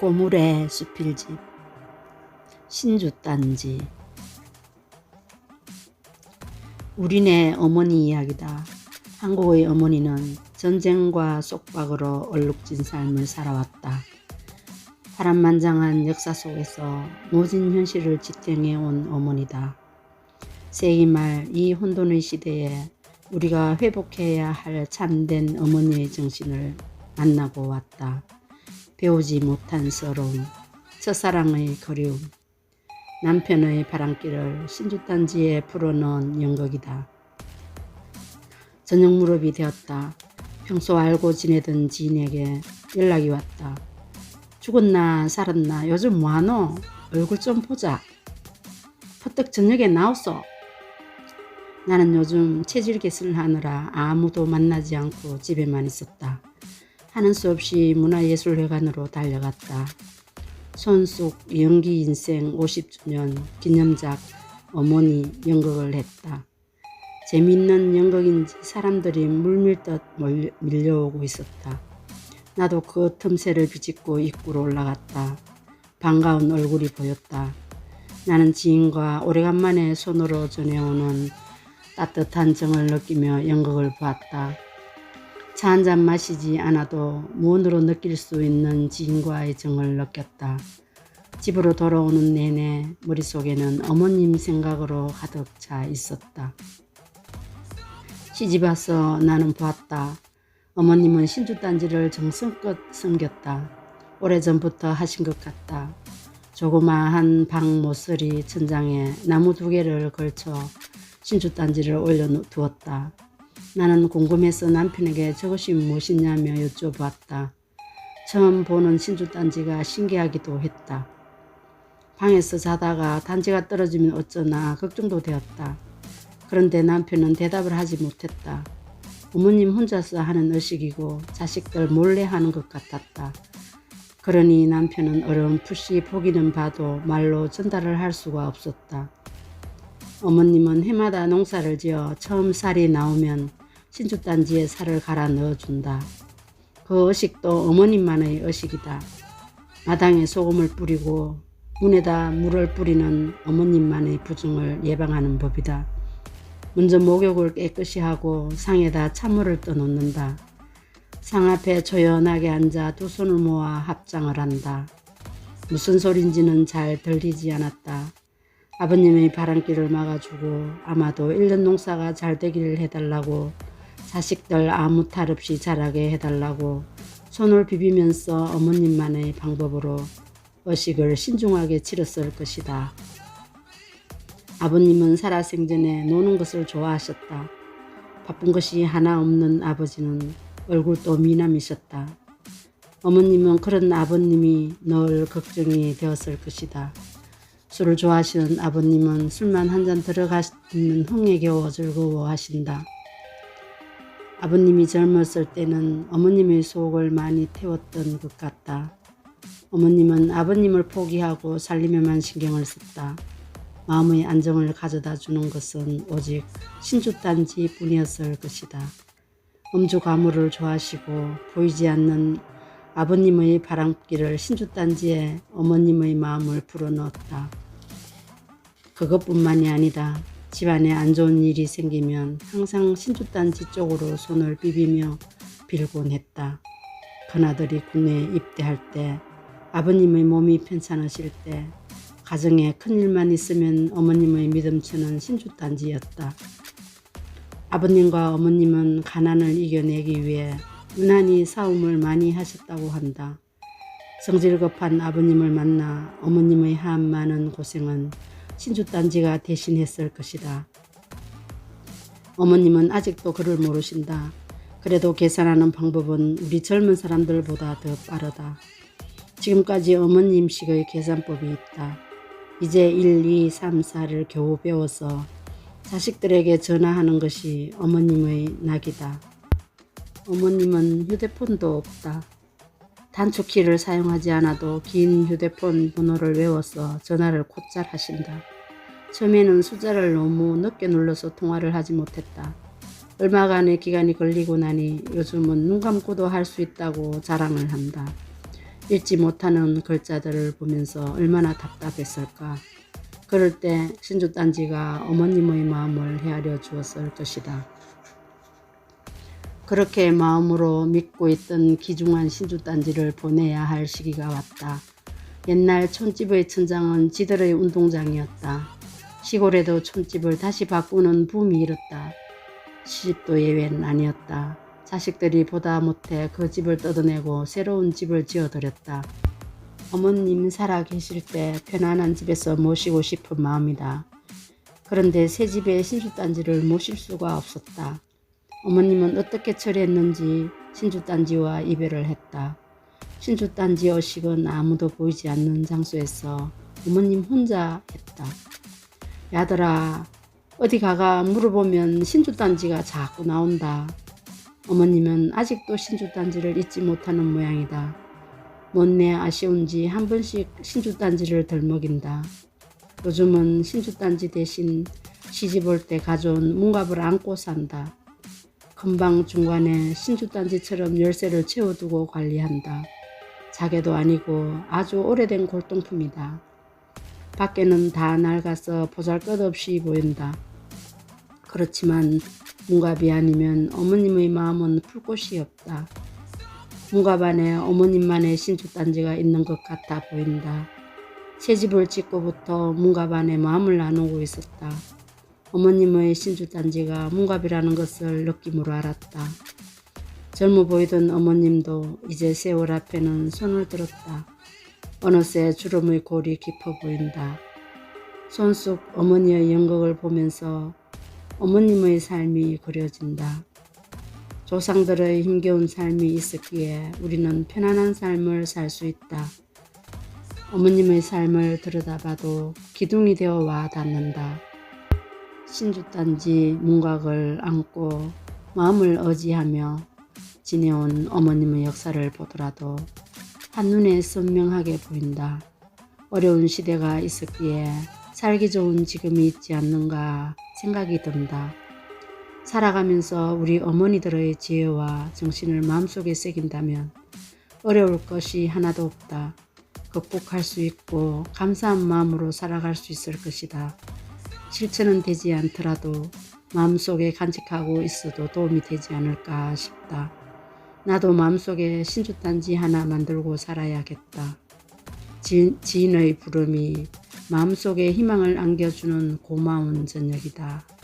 고물의 수필집 신주단지 우리네 어머니 이야기다. 한국의 어머니는 전쟁과 속박으로 얼룩진 삶을 살아왔다. 파란만장한 역사 속에서 모진 현실을 지탱해 온 어머니다. 세기 말 이 혼돈의 시대에 우리가 회복해야 할 참된 어머니의 정신을 만나고 왔다. 배우지 못한 서러움, 첫사랑의 그리움, 남편의 바람길을 신주단지에 풀어넣은 연극이다. 저녁 무렵이 되었다. 평소 알고 지내던 지인에게 연락이 왔다. 죽었나 살았나 요즘 뭐하노? 얼굴 좀 보자. 퍼뜩 저녁에 나왔어. 나는 요즘 체질 개선을 하느라 아무도 만나지 않고 집에만 있었다. 하는 수 없이 문화예술회관으로 달려갔다. 손숙 연기 인생 50주년 기념작 어머니 연극을 했다. 재밌는 연극인지 사람들이 물밀듯 몰- 밀려오고 있었다. 나도 그 틈새를 비집고 입구로 올라갔다. 반가운 얼굴이 보였다. 나는 지인과 오래간만에 손으로 전해오는 따뜻한 정을 느끼며 연극을 보았다. 차 한 잔 마시지 않아도 무언으로 느낄 수 있는 지인과의 정을 느꼈다. 집으로 돌아오는 내내 머릿속에는 어머님 생각으로 가득 차 있었다. 시집 와서 나는 보았다. 어머님은 신주단지를 정성껏 섬겼다. 오래전부터 하신 것 같다. 조그마한 방 모서리 천장에 나무 두 개를 걸쳐 신주단지를 올려두었다. 나는 궁금해서 남편에게 저것이 무엇이냐며 여쭤보았다. 처음 보는 신주단지가 신기하기도 했다. 방에서 자다가 단지가 떨어지면 어쩌나 걱정도 되었다. 그런데 남편은 대답을 하지 못했다. 부모님 혼자서 하는 의식이고 자식들 몰래 하는 것 같았다. 그러니 남편은 어렴풋이 보기는 봐도 말로 전달을 할 수가 없었다. 어머님은 해마다 농사를 지어 처음 살이 나오면 신주단지에 살을 갈아 넣어준다. 그 의식도 어머님만의 의식이다. 마당에 소금을 뿌리고 문에다 물을 뿌리는 어머님만의 부정을 예방하는 법이다. 먼저 목욕을 깨끗이 하고 상에다 찬물을 떠놓는다. 상 앞에 조연하게 앉아 두 손을 모아 합장을 한다. 무슨 소린지는 잘 들리지 않았다. 아버님의 바람길을 막아주고 아마도 1년 농사가 잘 되기를 해달라고 자식들 아무 탈 없이 자라게 해달라고 손을 비비면서 어머님만의 방법으로 의식을 신중하게 치렀을 것이다. 아버님은 살아생전에 노는 것을 좋아하셨다. 바쁜 것이 하나 없는 아버지는 얼굴도 미남이셨다. 어머님은 그런 아버님이 늘 걱정이 되었을 것이다. 술을 좋아하시는 아버님은 술만 한 잔 들어가는 흥에 겨워 즐거워하신다. 아버님이 젊었을 때는 어머님의 속을 많이 태웠던 것 같다. 어머님은 아버님을 포기하고 살림에만 신경을 썼다. 마음의 안정을 가져다 주는 것은 오직 신주단지 뿐이었을 것이다. 음주 가무를 좋아하시고 보이지 않는 아버님의 바람길을 신주단지에 어머님의 마음을 불어넣었다. 그것뿐만이 아니다. 집안에 안 좋은 일이 생기면 항상 신주단지 쪽으로 손을 비비며 빌곤 했다. 큰아들이 군에 입대할 때, 아버님의 몸이 편찮으실 때, 가정에 큰일만 있으면 어머님의 믿음처는 신주단지였다. 아버님과 어머님은 가난을 이겨내기 위해 유난히 싸움을 많이 하셨다고 한다. 성질 급한 아버님을 만나 어머님의 한 많은 고생은 신주단지가 대신했을 것이다. 어머님은 아직도 그를 모르신다. 그래도 계산하는 방법은 우리 젊은 사람들보다 더 빠르다. 지금까지 어머님식의 계산법이 있다. 이제 1, 2, 3, 4를 겨우 배워서 자식들에게 전화하는 것이 어머님의 낙이다. 어머님은 휴대폰도 없다. 단축키를 사용하지 않아도 긴 휴대폰 번호를 외워서 전화를 곧잘 하신다. 처음에는 숫자를 너무 늦게 눌러서 통화를 하지 못했다. 얼마간의 기간이 걸리고 나니 요즘은 눈 감고도 할 수 있다고 자랑을 한다. 읽지 못하는 글자들을 보면서 얼마나 답답했을까. 그럴 때 신주단지가 어머님의 마음을 헤아려 주었을 것이다. 그렇게 마음으로 믿고 있던 기중한 신주단지를 보내야 할 시기가 왔다. 옛날 촌집의 천장은 지들의 운동장이었다. 시골에도 촌집을 다시 바꾸는 붐이 일었다. 시집도 예외는 아니었다. 자식들이 보다 못해 그 집을 뜯어내고 새로운 집을 지어들였다. 어머님 살아 계실 때 편안한 집에서 모시고 싶은 마음이다. 그런데 새 집에 신주단지를 모실 수가 없었다. 어머님은 어떻게 처리했는지 신주단지와 이별을 했다. 신주단지 의식은 아무도 보이지 않는 장소에서 어머님 혼자 했다. 야들아 어디 가가 물어보면 신주단지가 자꾸 나온다. 어머님은 아직도 신주단지를 잊지 못하는 모양이다. 못내 아쉬운지 한 번씩 신주단지를 덜 먹인다. 요즘은 신주단지 대신 시집 올 때 가져온 문갑을 안고 산다. 금방 중간에 신주단지처럼 열쇠를 채워두고 관리한다. 자개도 아니고 아주 오래된 골동품이다. 밖에는 다 낡아서 보잘것없이 보인다. 그렇지만 문갑이 아니면 어머님의 마음은 풀 곳이 없다. 문갑 안에 어머님만의 신주단지가 있는 것 같아 보인다. 새 집을 짓고부터 문갑 안에 마음을 나누고 있었다. 어머님의 신주단지가 문갑이라는 것을 느낌으로 알았다. 젊어 보이던 어머님도 이제 세월 앞에는 손을 들었다. 어느새 주름의 골이 깊어 보인다. 손속 어머니의 연극을 보면서 어머님의 삶이 그려진다. 조상들의 힘겨운 삶이 있었기에 우리는 편안한 삶을 살 수 있다. 어머님의 삶을 들여다봐도 기둥이 되어 와 닿는다. 신주단지 문곽을 안고 마음을 의지하며 지내온 어머님의 역사를 보더라도 한눈에 선명하게 보인다. 어려운 시대가 있었기에 살기 좋은 지금이 있지 않는가 생각이 든다. 살아가면서 우리 어머니들의 지혜와 정신을 마음속에 새긴다면 어려울 것이 하나도 없다. 극복할 수 있고 감사한 마음으로 살아갈 수 있을 것이다. 실천은 되지 않더라도 마음속에 간직하고 있어도 도움이 되지 않을까 싶다. 나도 마음속에 신주단지 하나 만들고 살아야겠다. 지, 지인의 부름이 마음속에 희망을 안겨주는 고마운 저녁이다.